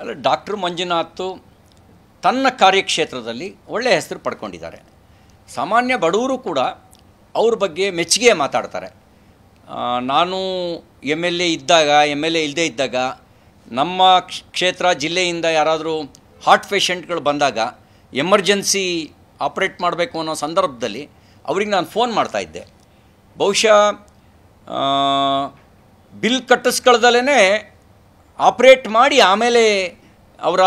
ಅಲ್ಲ ಡಾಕ್ಟರ್ ಮಂಜುನಾಥ್ ತನ್ನ ಕಾರ್ಯಕ್ಷೇತ್ರದಲ್ಲಿ ಒಳ್ಳೆಯ ಹೆಸರು ಪಡ್ಕೊಂಡಿದ್ದಾರೆ. ಸಾಮಾನ್ಯ ಬಡವರು ಕೂಡ ಅವ್ರ ಬಗ್ಗೆ ಮೆಚ್ಚುಗೆ ಮಾತಾಡ್ತಾರೆ. ನಾನು ಎಂ ಎಲ್ ಎ ಇದ್ದಾಗ ಎಂ ಎಲ್ ಎ ಇಲ್ಲದೇ ಇದ್ದಾಗ, ನಮ್ಮ ಕ್ಷೇತ್ರ ಜಿಲ್ಲೆಯಿಂದ ಯಾರಾದರೂ ಹಾರ್ಟ್ ಪೇಷಂಟ್ಗಳು ಬಂದಾಗ ಎಮರ್ಜೆನ್ಸಿ ಆಪ್ರೇಟ್ ಮಾಡಬೇಕು ಅನ್ನೋ ಸಂದರ್ಭದಲ್ಲಿ ಅವ್ರಿಗೆ ನಾನು ಫೋನ್ ಮಾಡ್ತಾಯಿದ್ದೆ ಬಹುಶಃ ಬಿಲ್ ಕಟ್ಟಿಸ್ಕೊಳ್ದಲೇ ಆಪ್ರೇಟ್ ಮಾಡಿ ಆಮೇಲೆ ಅವರ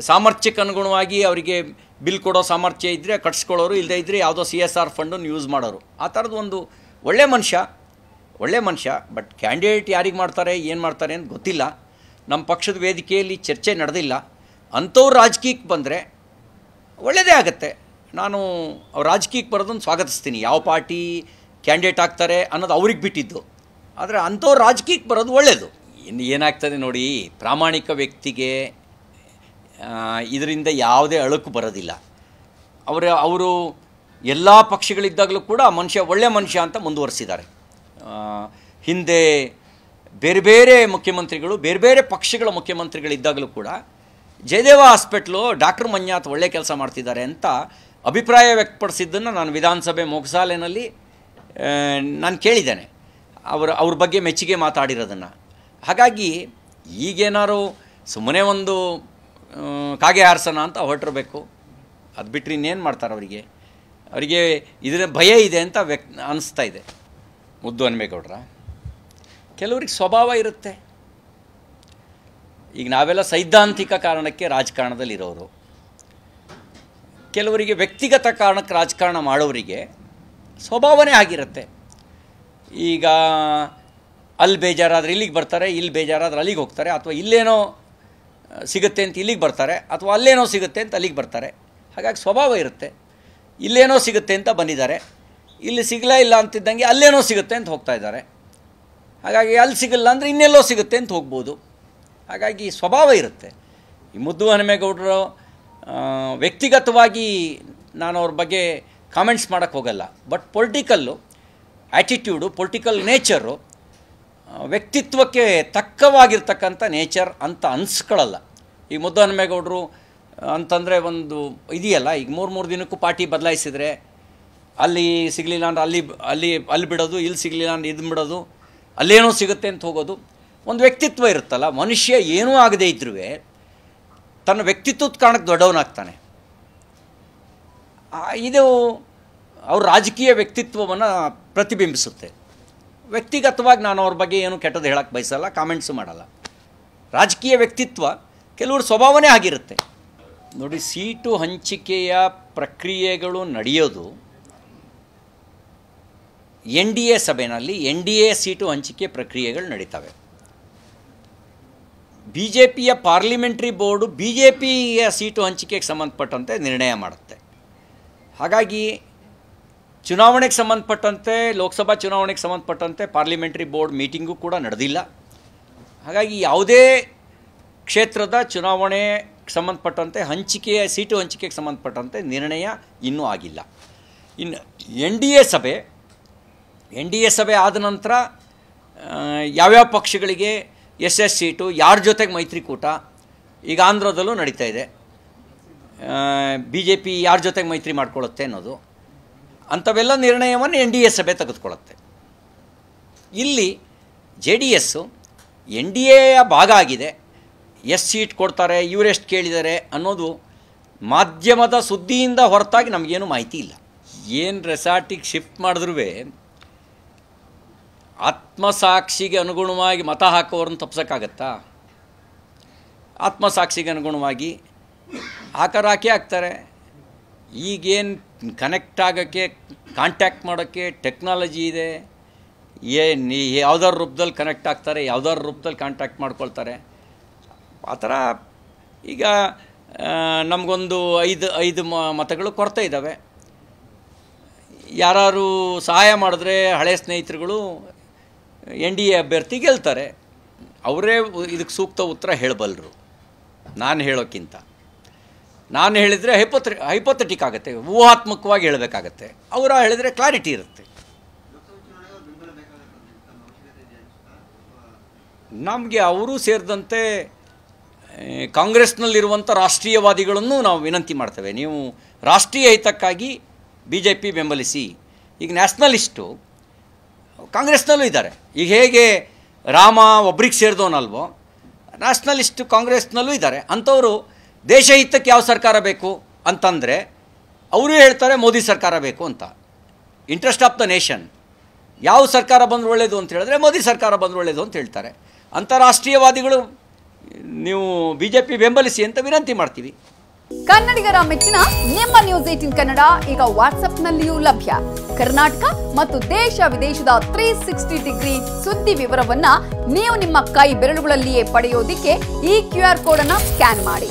ಸಾಮರ್ಥ್ಯಕ್ಕೆ ಅನುಗುಣವಾಗಿ ಅವರಿಗೆ ಬಿಲ್ ಕೊಡೋ ಸಾಮರ್ಥ್ಯ ಇದ್ದರೆ ಕಟ್ಸ್ಕೊಳ್ಳೋರು ಇಲ್ಲದೇ ಇದ್ದರೆ ಯಾವುದೋ ಸಿ ಎಸ್ ಆರ್ ಫಂಡನ್ನು ಯೂಸ್ ಮಾಡೋರು. ಆ ಥರದ್ದು ಒಂದು ಒಳ್ಳೆ ಮನುಷ್ಯ ಒಳ್ಳೆ ಮನುಷ್ಯ, ಬಟ್ ಕ್ಯಾಂಡಿಡೇಟ್ ಯಾರಿಗೆ ಮಾಡ್ತಾರೆ, ಏನು ಮಾಡ್ತಾರೆ ಅಂತ ಗೊತ್ತಿಲ್ಲ. ನಮ್ಮ ಪಕ್ಷದ ವೇದಿಕೆಯಲ್ಲಿ ಚರ್ಚೆ ನಡೆದಿಲ್ಲ. ಅಂಥವ್ರು ರಾಜಕೀಯಕ್ಕೆ ಬಂದರೆ ಒಳ್ಳೆಯದೇ ಆಗುತ್ತೆ. ನಾನು ಅವ್ರು ರಾಜಕೀಯಕ್ಕೆ ಬರೋದನ್ನು ಸ್ವಾಗತಿಸ್ತೀನಿ. ಯಾವ ಪಾರ್ಟಿ ಕ್ಯಾಂಡಿಡೇಟ್ ಆಗ್ತಾರೆ ಅನ್ನೋದು ಅವ್ರಿಗೆ ಬಿಟ್ಟಿದ್ದು. ಆದರೆ ಅಂಥವ್ರು ರಾಜಕೀಯಕ್ಕೆ ಬರೋದು ಒಳ್ಳೆಯದು ಇನ್ನು ಏನಾಗ್ತದೆ ನೋಡಿ, ಪ್ರಾಮಾಣಿಕ ವ್ಯಕ್ತಿಗೆ ಇದರಿಂದ ಯಾವುದೇ ಅಳುಕು ಬರೋದಿಲ್ಲ. ಅವರ, ಅವರು ಎಲ್ಲ ಪಕ್ಷಗಳಿದ್ದಾಗಲೂ ಕೂಡ ಮನುಷ್ಯ ಒಳ್ಳೆಯ ಮನುಷ್ಯ ಅಂತ ಮುಂದುವರಿಸಿದ್ದಾರೆ. ಹಿಂದೆ ಬೇರೆ ಬೇರೆ ಮುಖ್ಯಮಂತ್ರಿಗಳು, ಬೇರೆ ಬೇರೆ ಪಕ್ಷಗಳ ಮುಖ್ಯಮಂತ್ರಿಗಳಿದ್ದಾಗಲೂ ಕೂಡ ಜಯದೇವ ಹಾಸ್ಪಿಟ್ಲು ಡಾಕ್ಟರ್ ಮಂಜಾತ್ ಒಳ್ಳೆ ಕೆಲಸ ಮಾಡ್ತಿದ್ದಾರೆ ಅಂತ ಅಭಿಪ್ರಾಯ ವ್ಯಕ್ತಪಡಿಸಿದ್ದನ್ನು ನಾನು ವಿಧಾನಸಭೆ ಮೊಗಸಾಲೆನಲ್ಲಿ ನಾನು ಕೇಳಿದ್ದೇನೆ. ಅವರ, ಅವ್ರ ಬಗ್ಗೆ ಮೆಚ್ಚುಗೆ ಮಾತಾಡಿರೋದನ್ನು. ಹಾಗಾಗಿ ಈಗೇನಾರು ಸುಮ್ಮನೆ ಒಂದು ಕಾಗೆ ಹಾರಿಸೋಣ ಅಂತ ಹೊರಟಿರಬೇಕು. ಅದು ಬಿಟ್ಟರೆ ಇನ್ನೇನು ಮಾಡ್ತಾರೆ ಅವರಿಗೆ? ಅವರಿಗೆ ಇದರ ಭಯ ಇದೆ ಅಂತ ವ್ಯಕ್ ಅನ್ನಿಸ್ತಾ ಇದೆ. ಮುದ್ದು ಅನ್ಬೇಕೌಡ್ರ ಕೆಲವ್ರಿಗೆ ಸ್ವಭಾವ ಇರುತ್ತೆ. ಈಗ ನಾವೆಲ್ಲ ಸೈದ್ಧಾಂತಿಕ ಕಾರಣಕ್ಕೆ ರಾಜಕಾರಣದಲ್ಲಿರೋರು ಕೆಲವರಿಗೆ ವ್ಯಕ್ತಿಗತ ಕಾರಣಕ್ಕೆ ರಾಜಕಾರಣ ಮಾಡೋರಿಗೆ ಸ್ವಭಾವನೇ ಆಗಿರುತ್ತೆ. ಈಗ ಅಲ್ಲಿ ಬೇಜಾರಾದ್ರೆ ಇಲ್ಲಿಗೆ ಬರ್ತಾರೆ, ಇಲ್ಲಿ ಬೇಜಾರಾದ್ರೆ ಅಲ್ಲಿಗೆ ಹೋಗ್ತಾರೆ, ಅಥವಾ ಇಲ್ಲೇನೋ ಸಿಗುತ್ತೆ ಅಂತ ಇಲ್ಲಿಗೆ ಬರ್ತಾರೆ, ಅಥವಾ ಅಲ್ಲೇನೋ ಸಿಗುತ್ತೆ ಅಂತ ಅಲ್ಲಿಗೆ ಬರ್ತಾರೆ. ಹಾಗಾಗಿ ಸ್ವಭಾವ ಇರುತ್ತೆ. ಇಲ್ಲೇನೋ ಸಿಗುತ್ತೆ ಅಂತ ಬಂದಿದ್ದಾರೆ. ಇಲ್ಲಿ ಸಿಗಲೇ ಇಲ್ಲ ಅಂತಿದ್ದಂಗೆ ಅಲ್ಲೇನೋ ಸಿಗುತ್ತೆ ಅಂತ ಹೋಗ್ತಾ ಇದ್ದಾರೆ. ಹಾಗಾಗಿ ಅಲ್ಲಿ ಸಿಗಲ್ಲ ಅಂದರೆ ಇನ್ನೆಲ್ಲೋ ಸಿಗುತ್ತೆ ಅಂತ ಹೋಗ್ಬೋದು. ಹಾಗಾಗಿ ಸ್ವಭಾವ ಇರುತ್ತೆ. ಈ ಮುದ್ದು ಹನುಮೇಗೌಡರು ವ್ಯಕ್ತಿಗತವಾಗಿ ನಾನು ಅವ್ರ ಬಗ್ಗೆ ಕಾಮೆಂಟ್ಸ್ ಮಾಡೋಕ್ಕೆ ಹೋಗಲ್ಲ. But political attitude political nature ವ್ಯಕ್ತಿತ್ವಕ್ಕೆ ತಕ್ಕವಾಗಿರ್ತಕ್ಕಂಥ ನೇಚರ್ ಅಂತ ಅನ್ಸ್ಕೊಳ್ಳಲ್ಲ. ಈ ಮುದ್ದು ಹನುಮೇಗೌಡರು ಅಂತಂದರೆ ಒಂದು ಇದೆಯಲ್ಲ, ಈಗ ಮೂರು ಮೂರು ದಿನಕ್ಕೂ ಪಾರ್ಟಿ ಬದಲಾಯಿಸಿದರೆ ಅಲ್ಲಿ ಸಿಗಲಿಲ್ಲ ಅಂದ್ರೆ ಅಲ್ಲಿ ಅಲ್ಲಿ ಅಲ್ಲಿ ಬಿಡೋದು, ಇಲ್ಲಿ ಸಿಗಲಿಲ್ಲ ಅಂದ್ರೆ ಇದು ಬಿಡೋದು, ಅಲ್ಲೇನೋ ಸಿಗುತ್ತೆ ಅಂತ ಹೋಗೋದು. ಒಂದು ವ್ಯಕ್ತಿತ್ವ ಇರುತ್ತಲ್ಲ, ಮನುಷ್ಯ ಏನೂ ಆಗದೇ ಇದ್ರೂ ತನ್ನ ವ್ಯಕ್ತಿತ್ವದ ಕಾರಣಕ್ಕೆ ದೊಡ್ಡವನಾಗ್ತಾನೆ. ಇದು ಅವ್ರ ರಾಜಕೀಯ ವ್ಯಕ್ತಿತ್ವವನ್ನು ಪ್ರತಿಬಿಂಬಿಸುತ್ತೆ. ವ್ಯಕ್ತಿಗತವಾಗಿ ನಾನು ಅವ್ರ ಬಗ್ಗೆ ಏನು ಕೆಟ್ಟದ್ದು ಹೇಳಕ್ಕೆ ಬಯಸಲ್ಲ ಕಾಮೆಂಟ್ಸು ಮಾಡಲ್ಲ. ರಾಜಕೀಯ ವ್ಯಕ್ತಿತ್ವ ಕೆಲವ್ರ ಸ್ವಭಾವನೇ ಆಗಿರುತ್ತೆ. ನೋಡಿ, ಸೀಟು ಹಂಚಿಕೆಯ ಪ್ರಕ್ರಿಯೆಗಳು ನಡೆಯೋದು ಎನ್ ಡಿ ಎ ಸಭೆಯಲ್ಲಿ ಎನ್ ಡಿ ಎ ಸೀಟು ಹಂಚಿಕೆ ಪ್ರಕ್ರಿಯೆಗಳು ನಡೀತವೆ. ಬಿ ಜೆ ಪಿಯ ಪಾರ್ಲಿಮೆಂಟ್ರಿ ಬೋರ್ಡು ಬಿ ಜೆ ಪಿಯ ಸೀಟು ಹಂಚಿಕೆಗೆ ಸಂಬಂಧಪಟ್ಟಂತೆ ನಿರ್ಣಯ ಮಾಡುತ್ತೆ. ಹಾಗಾಗಿ ಚುನಾವಣೆಗೆ ಸಂಬಂಧಪಟ್ಟಂತೆ, ಲೋಕಸಭಾ ಚುನಾವಣೆಗೆ ಸಂಬಂಧಪಟ್ಟಂತೆ ಪಾರ್ಲಿಮೆಂಟ್ರಿ ಬೋರ್ಡ್ ಮೀಟಿಂಗು ಕೂಡ ನಡೆದಿಲ್ಲ. ಹಾಗಾಗಿ ಯಾವುದೇ ಕ್ಷೇತ್ರದ ಚುನಾವಣೆ ಸಂಬಂಧಪಟ್ಟಂತೆ, ಹಂಚಿಕೆಯ, ಸೀಟು ಹಂಚಿಕೆಗೆ ಸಂಬಂಧಪಟ್ಟಂತೆ ನಿರ್ಣಯ ಇನ್ನೂ ಆಗಿಲ್ಲ. ಇನ್ನು ಎನ್ ಡಿ ಎ ಸಭೆ, ಎನ್ ಡಿ ಎ ಸಭೆ ಆದ ನಂತರ ಯಾವ್ಯಾವ ಪಕ್ಷಗಳಿಗೆ ಎಸ್ ಎಸ್ ಸೀಟು, ಯಾರ ಜೊತೆಗೆ ಮೈತ್ರಿಕೂಟ, ಈಗ ಆಂಧ್ರದಲ್ಲೂ ನಡೀತಾ ಇದೆ. ಬಿ ಜೆ ಪಿ ಯಾರ ಜೊತೆಗೆ ಮೈತ್ರಿ ಮಾಡ್ಕೊಳ್ಳುತ್ತೆ ಅನ್ನೋದು. ಅಂಥವೆಲ್ಲ ನಿರ್ಣಯವನ್ನು ಎನ್ ಡಿ ಎ ಸಭೆ ತೆಗೆದುಕೊಳ್ಳುತ್ತೆ. ಇಲ್ಲಿ J D S N D ಎಯ ಭಾಗ ಆಗಿದೆ. ಎಸ್ ಸೀಟ್ ಕೊಡ್ತಾರೆ ಇವರೆಷ್ಟು ಕೇಳಿದ್ದಾರೆ ಅನ್ನೋದು ಮಾಧ್ಯಮದ ಸುದ್ದಿಯಿಂದ ಹೊರತಾಗಿ ನಮಗೇನು ಮಾಹಿತಿ ಇಲ್ಲ. ಏನು ರೆಸಾರ್ಟಿಗೆ ಶಿಫ್ಟ್ ಮಾಡಿದ್ರೂ ಆತ್ಮಸಾಕ್ಷಿಗೆ ಅನುಗುಣವಾಗಿ ಮತ ಹಾಕೋರನ್ನ ತಪ್ಸೋಕ್ಕಾಗತ್ತಾ? ಆತ್ಮಸಾಕ್ಷಿಗೆ ಅನುಗುಣವಾಗಿ ಹಾಕರ್ ಹಾಕಿ ಹಾಕ್ತಾರೆ. ಈಗೇನು ಕನೆಕ್ಟ್ ಆಗೋಕ್ಕೆ ಕಾಂಟ್ಯಾಕ್ಟ್ ಮಾಡೋಕ್ಕೆ ಟೆಕ್ನಾಲಜಿ ಇದೆ. ಏನು ಯಾವ್ದಾರು ರೂಪದಲ್ಲಿ ಕನೆಕ್ಟ್ ಆಗ್ತಾರೆ, ಯಾವ್ದಾರು ರೂಪದಲ್ಲಿ ಕಾಂಟ್ಯಾಕ್ಟ್ ಮಾಡ್ಕೊಳ್ತಾರೆ. ಆ ಥರ ಈಗ ನಮಗೊಂದು ಐದು ಐದು ಮತಗಳು ಕೊರತೆ ಇದ್ದಾವೆ ಯಾರು ಸಹಾಯ ಮಾಡಿದ್ರೆ ಹಳೆ ಸ್ನೇಹಿತರುಗಳು ಎನ್ ಡಿ ಎ ಅಭ್ಯರ್ಥಿ ಗೆಲ್ತಾರೆ. ಅವರೇ ಇದಕ್ಕೆ ಸೂಕ್ತ ಉತ್ತರ ಹೇಳಬಲ್ಲರು ನಾನು ಹೇಳೋಕ್ಕಿಂತ. ನಾನು ಹೇಳಿದರೆ ಹೈಪೋತ್ ಹೈಪೋಥೆಟಿಕ್ ಆಗುತ್ತೆ, ಊಹಾತ್ಮಕವಾಗಿ ಹೇಳಬೇಕಾಗತ್ತೆ. ಅವರ ಹೇಳಿದರೆ ಕ್ಲಾರಿಟಿ ಇರುತ್ತೆ. ನಮಗೆ ಅವರು ಸೇರಿದಂತೆ ಕಾಂಗ್ರೆಸ್ನಲ್ಲಿರುವಂಥ ರಾಷ್ಟ್ರೀಯವಾದಿಗಳನ್ನು ನಾವು ವಿನಂತಿ ಮಾಡ್ತೇವೆ. ನೀವು ರಾಷ್ಟ್ರೀಯ ಹಿತಕ್ಕಾಗಿ ಬಿ ಜೆ ಪಿ ಬೆಂಬಲಿಸಿ, ಈಗ ನ್ಯಾಷನಲಿಸ್ಟು, ಕಾಂಗ್ರೆಸ್ನಲ್ಲೂ ಇದ್ದಾರೆ. ಈಗ ಹೇಗೆ ರಾಮ ಒಬ್ರಿಗೆ ಸೇರಿದವನಲ್ವೋ, ನ್ಯಾಷನಲಿಸ್ಟ್ ಕಾಂಗ್ರೆಸ್ನಲ್ಲೂ ಇದ್ದಾರೆ. ಅಂಥವರು ದೇಶ ಹಿತಕ್ಕೆ ಯಾವ ಸರ್ಕಾರ ಬೇಕು ಅಂತಂದರೆ ಅವರು ಹೇಳ್ತಾರೆ ಮೋದಿ ಸರ್ಕಾರ ಬೇಕು ಅಂತ. ಇಂಟ್ರೆಸ್ಟ್ ಆಫ್ ದ ನೇಷನ್ ಯಾವ ಸರ್ಕಾರ ಬಂದರೂ ಒಳ್ಳೆಯದು ಅಂತ ಹೇಳಿದ್ರೆ ಮೋದಿ ಸರ್ಕಾರ ಬಂದರೆ ಒಳ್ಳೆಯದು ಅಂತ ಹೇಳ್ತಾರೆ. ಅಂತಾರಾಷ್ಟ್ರೀಯವಾದಿಗಳು, ನೀವು ಬಿ ಜೆ ಪಿ ಬೆಂಬಲಿಸಿ ಅಂತ ವಿನಂತಿ ಮಾಡ್ತೀವಿ. ಕನ್ನಡಿಗರ ಮೆಚ್ಚಿನ ನಿಮ್ಮ ನ್ಯೂಸ್ ಏಟಿನ್ ಕನ್ನಡ ಈಗ ವಾಟ್ಸ್ಆಪ್ನಲ್ಲಿಯೂ ಲಭ್ಯ. ಕರ್ನಾಟಕ ಮತ್ತು ದೇಶ ವಿದೇಶದ ತ್ರೀ ಸಿಕ್ಸ್ಟಿ ಡಿಗ್ರಿ ಸುದ್ದಿ ವಿವರವನ್ನ ನೀವು ನಿಮ್ಮ ಕೈ ಬೆರಳುಗಳಲ್ಲಿಯೇ ಪಡೆಯೋದಿಕ್ಕೆ ಈ ಕ್ಯೂ ಆರ್ ಕೋಡ್ ಸ್ಕ್ಯಾನ್ ಮಾಡಿ.